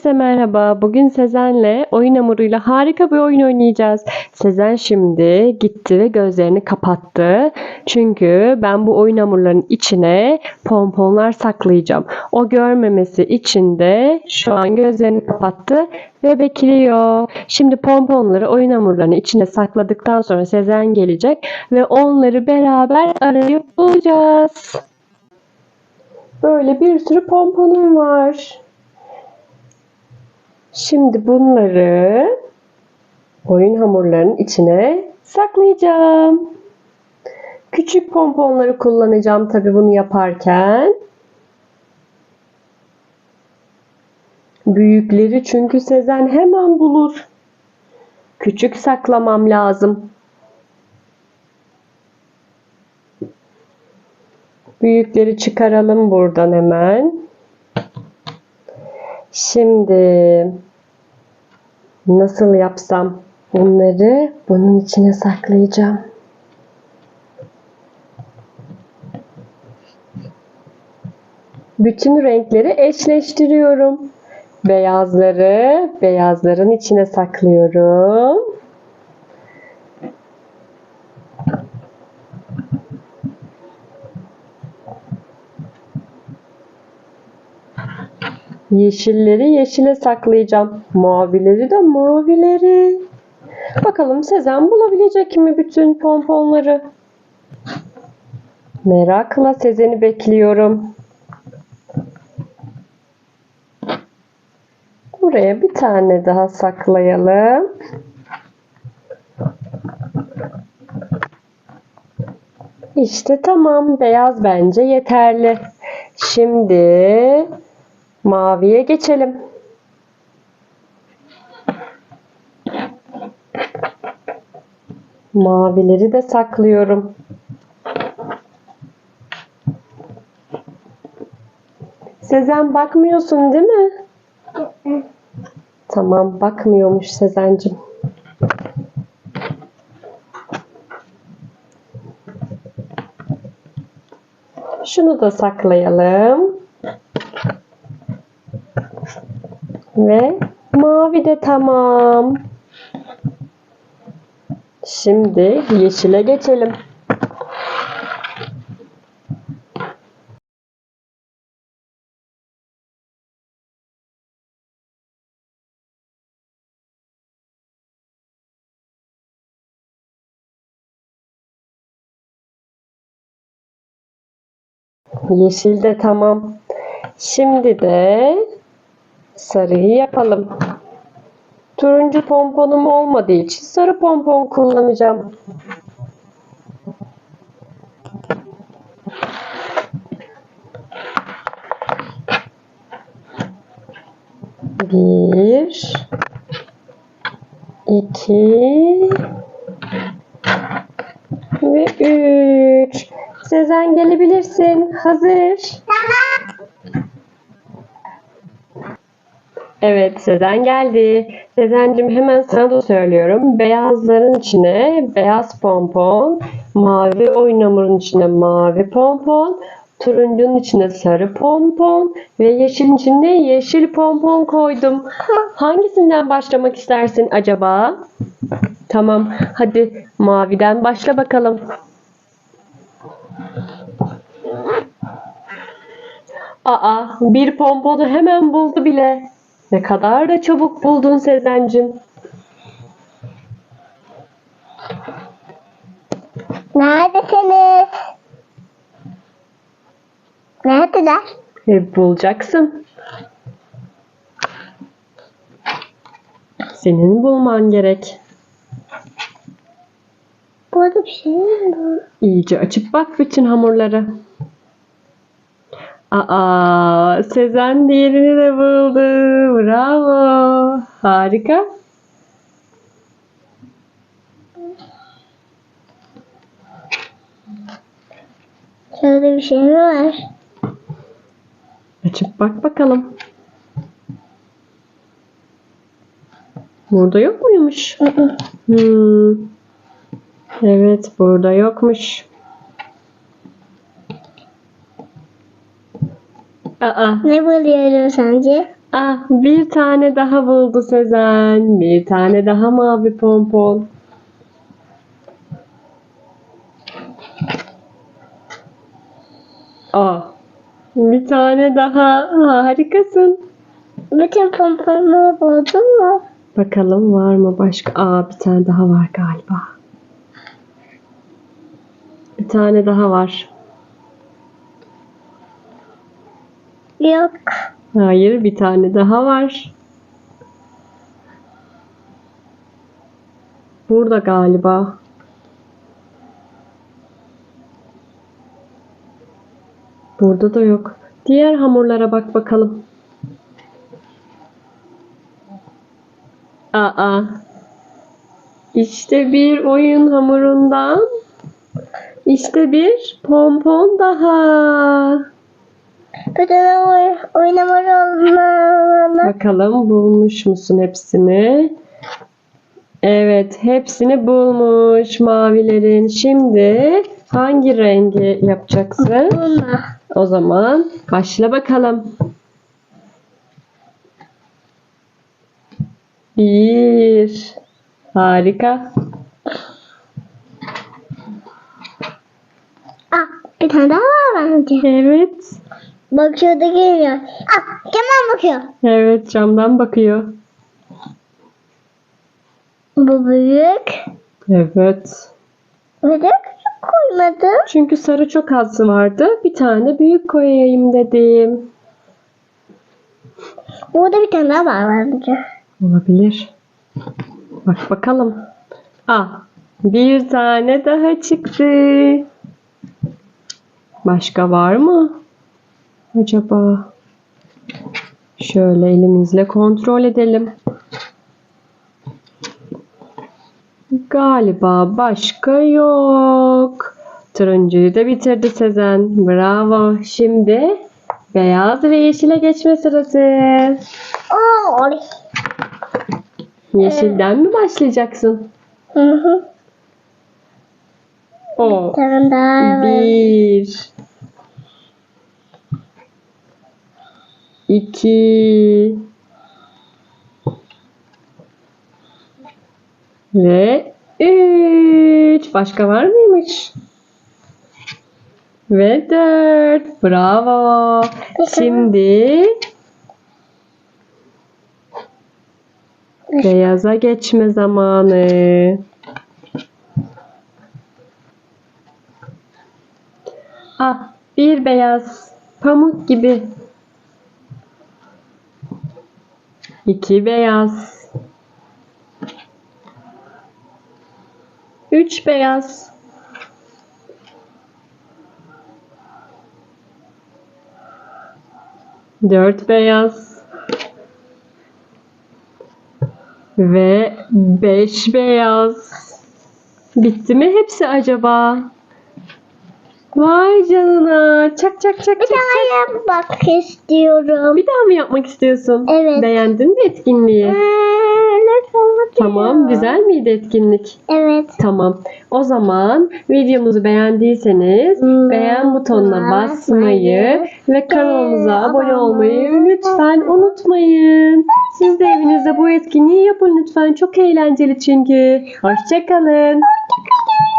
Herkese merhaba. Bugün Sezen'le oyun hamuruyla harika bir oyun oynayacağız. Sezen şimdi gitti ve gözlerini kapattı. Çünkü ben bu oyun hamurlarının içine pomponlar saklayacağım. O görmemesi için de şu an gözlerini kapattı ve bekliyor. Şimdi pomponları oyun hamurlarının içine sakladıktan sonra Sezen gelecek ve onları beraber arayıp bulacağız. Böyle bir sürü pomponum var. Şimdi bunları oyun hamurlarının içine saklayacağım. Küçük pomponları kullanacağım tabii bunu yaparken. Büyükleri çünkü Sezen hemen bulur. Küçük saklamam lazım. Büyükleri çıkaralım buradan hemen. Şimdi nasıl yapsam bunları bunun içine saklayacağım. Bütün renkleri eşleştiriyorum. Beyazları beyazların içine saklıyorum. Yeşilleri yeşile saklayacağım. Mavileri de mavileri. Bakalım Sezen bulabilecek mi bütün pomponları? Merakla Sezen'i bekliyorum. Buraya bir tane daha saklayalım. İşte tamam. Beyaz bence yeterli. Şimdi maviye geçelim. Mavileri de saklıyorum. Sezen bakmıyorsun değil mi? Tamam bakmıyormuş Sezencim. Şunu da saklayalım. Ve mavi de tamam. Şimdi yeşile geçelim. Yeşil de tamam. Şimdi de sarıyı yapalım. Turuncu pomponum olmadığı için sarı pompon kullanacağım. Bir, iki ve üç. Sezen gelebilirsin. Hazır. Evet, Sezen geldi. Sezen'cim hemen sana da söylüyorum. Beyazların içine beyaz pompon, mavi oyun hamurunun içine mavi pompon, turuncunun içine sarı pompon ve yeşilin içine yeşil pompon koydum. Hangisinden başlamak istersin acaba? Tamam, hadi maviden başla bakalım. Aa, bir pomponu hemen buldu bile. Ne kadar da çabuk buldun Sezencim. Neredesiniz? Neredeler? E, bulacaksın. Senin bulman gerek. Burada bir şey mi bu? İyice açıp bak bütün hamurları. Aa, Sezen diğerini de buldu. Bravo. Harika. Şurada bir şey mi var? Açıp bak bakalım. Burada yok muymuş? Hmm. Evet, burada yokmuş. Aa, Ne buluyorum sence? Ah bir tane daha buldu Sezen. Bir tane daha mavi pompon. Aa, bir tane daha. Harikasın. Bütün pomponları buldun mu? Bakalım var mı başka? Aa bir tane daha var galiba. Bir tane daha var. Yok. Hayır bir tane daha var. Burada galiba. Burada da yok. Diğer hamurlara bak bakalım. Aa. İşte bir oyun hamurundan. İşte bir pompon daha. Bütün oy oynamaları olmalı. Bakalım bulmuş musun hepsini? Evet, hepsini bulmuş mavilerin. Şimdi hangi rengi yapacaksın? O zaman başla bakalım. Bir. Harika. Ah bir tane daha var bence. Evet. Bak şurada geliyor. Ah Kemal bakıyor. Evet, camdan bakıyor. Bu büyük. Evet. Ve de küçük koymadım. Çünkü sarı çok az vardı. Bir tane büyük koyayım dedim. Burada bir tane daha var bence. Olabilir. Bak bakalım. Ah, bir tane daha çıktı. Başka var mı? Acaba? Şöyle elimizle kontrol edelim. Galiba başka yok. Turuncuyu da bitirdi Sezen. Bravo. Şimdi beyaz ve yeşile geçme sırası. Oley. Yeşilden mi başlayacaksın? Hı hı. O. Bir tane daha var. Bir. İki. Ve üç. Başka var mıymış? Ve dört. Bravo. Şimdi beyaza geçme zamanı. Ah, bir beyaz. Pamuk gibi. İki beyaz. Üç beyaz. Dört beyaz. Ve beş beyaz. Bitti mi hepsi acaba? Vay canına. Çak çak çak Bir çak. daha yapmak istiyorum. Bir daha mı yapmak istiyorsun? Evet. Beğendin mi etkinliği? Ee, lütfen hadi Tamam, güzel miydi etkinlik? Evet. Tamam. O zaman videomuzu beğendiyseniz Hmm, beğen butonuna basmayı ve kanalımıza abone olmayı lütfen unutmayın. Siz de evinizde bu etkinliği yapın lütfen. Çok eğlenceli çünkü. Hoşçakalın. Hoşçakalın.